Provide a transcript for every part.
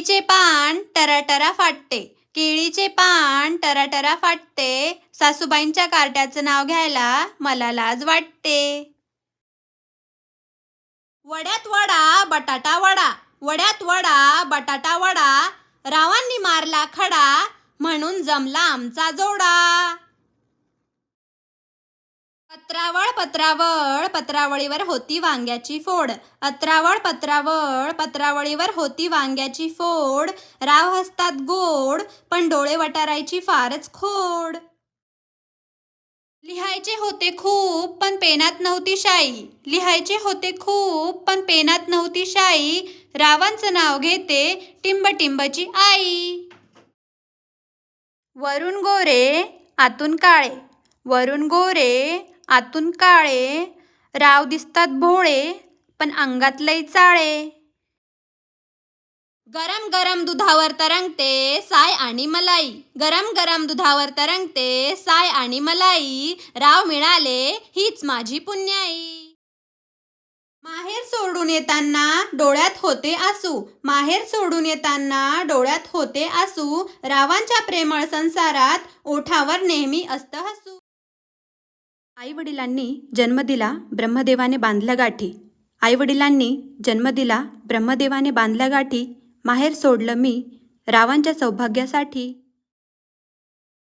केळीचे पान टराटरा फाटते. केळीचे पान टराटरा फाटते. सासूबाईंच्या कार्ट्याचं नाव घ्यायला मला लाज वाटते. वड्यात वडा बटाटा वडा. वड्यात वडा बटाटा वडा. रावांनी मारला खडा म्हणून जमला आमचा जोडा. पत्रावळ पत्रावळ पत्रावळीवर होती वांग्याची फोड. अत्रावळ पत्रावळ पत्रावळीवर होती वांग्याची फोड. राव हसतात गोड पण डोळे वटारायची फारच खोड. लिहायचे होते खूप पण पेनात नव्हती शाई. लिहायचे होते खूप पण पेनात नव्हती शाई. रावांचं नाव घेते टिंब टिंबची आई. वरून गोरे आतून काळे. वरून गोरे आतून काळे राव दिसतात भोळे पण अंगात लय चाळे. गरम गरम दुधावर तरंगते साय आणि मलाई. गरम गरम दुधावर तरंगते साय आणि मलाई. राव मिळाले हीच माझी पुण्याई. माहेर सोडून येताना डोळ्यात होते आसू. माहेर सोडून येताना डोळ्यात होते आसू. रावांच्या प्रेमळ संसारात ओठावर नेहमी असतं हसू. आईवडिलांनी जन्म दिला ब्रह्मदेवाने बांधल्या गाठी. आईवडिलांनी जन्म दिला ब्रह्मदेवाने बांधल्या गाठी. माहेर सोडलं मी रावांच्या सौभाग्यासाठी.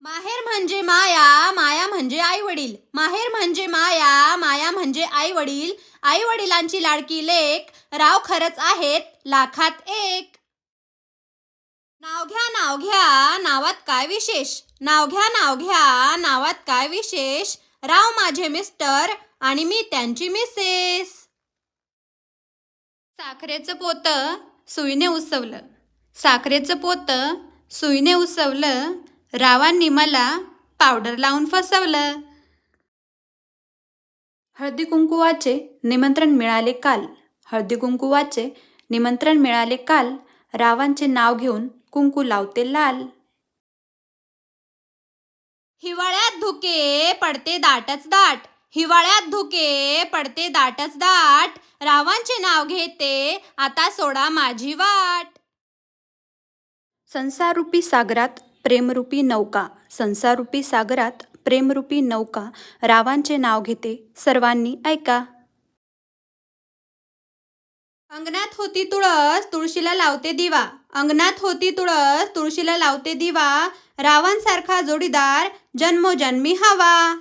माहेर म्हणजे माया माया म्हणजे आई वडील माहेर म्हणजे माया माया म्हणजे आई वडील आई वडिलांची लाडकी लेख राव खरंच आहेत लाखात एक. नाव घ्या नाव घ्या नावात काय विशेष? नाव घ्या नाव घ्या नावात काय विशेष? राव माझे मिस्टर आणि मी त्यांची मिसेस. साखरेचं पोत सुईने उसवलं. साखरेचं पोत सुईने उसवलं. रावांनी मला पावडर लावून फसवलं. हळदी कुंकुवाचे निमंत्रण मिळाले काल. हळदी कुंकुवाचे निमंत्रण मिळाले काल. रावांचे नाव घेऊन कुंकू लावते लाल. हिवाळ्यात धुके पडते दाटच दाट. हिवाळ्यात धुके पडते दाटच दाट. रावांचे नाव घेते आता सोडा माझी वाट. संसारूपी सागरात प्रेमरूपी नौका. संसारूपी सागरात प्रेमरूपी नौका. रावांचे नाव घेते सर्वांनी ऐका. अंगणात होती तुळस तुळशीला लावते दिवा. अंगणात होती तुळस तुळशीला लावते दिवा रावांसारखा जोडीदार जन्मोजन्मी हवा.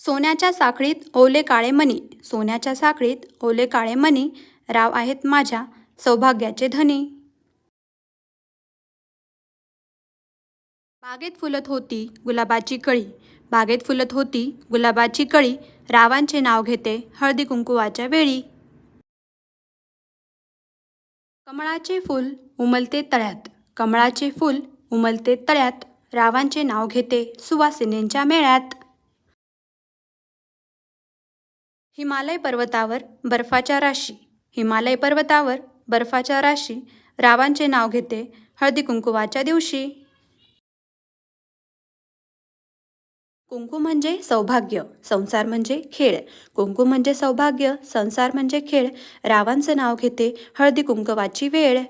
सोन्याच्या साखळीत ओले काळे मणी सोन्याच्या साखळीत ओले काळे मणी राव आहेत माझ्या सौभाग्याचे धनी. बागेत फुलत होती गुलाबाची कळी बागेत फुलत होती गुलाबाची कळी रावांचे नाव घेते हळदी कुंकुवाच्या वेळी. कमळाचे फूल उमलते तळ्यात. कमळाचे फूल उमलते तळ्यात. रावांचे नाव घेते सुवासिनींच्या मेळ्यात. हिमालय पर्वतावर बर्फाच्या राशी. हिमालय पर्वतावर बर्फाच्या राशी. रावांचे नाव घेते हळदी कुंकुवाच्या दिवशी. कुंकू म्हणजे सौभाग्य संसार म्हणजे खेळ. कुंकू म्हणजे सौभाग्य संसार म्हणजे खेळ. रावांचं नाव घेते हळदी कुंकवाची वेळ.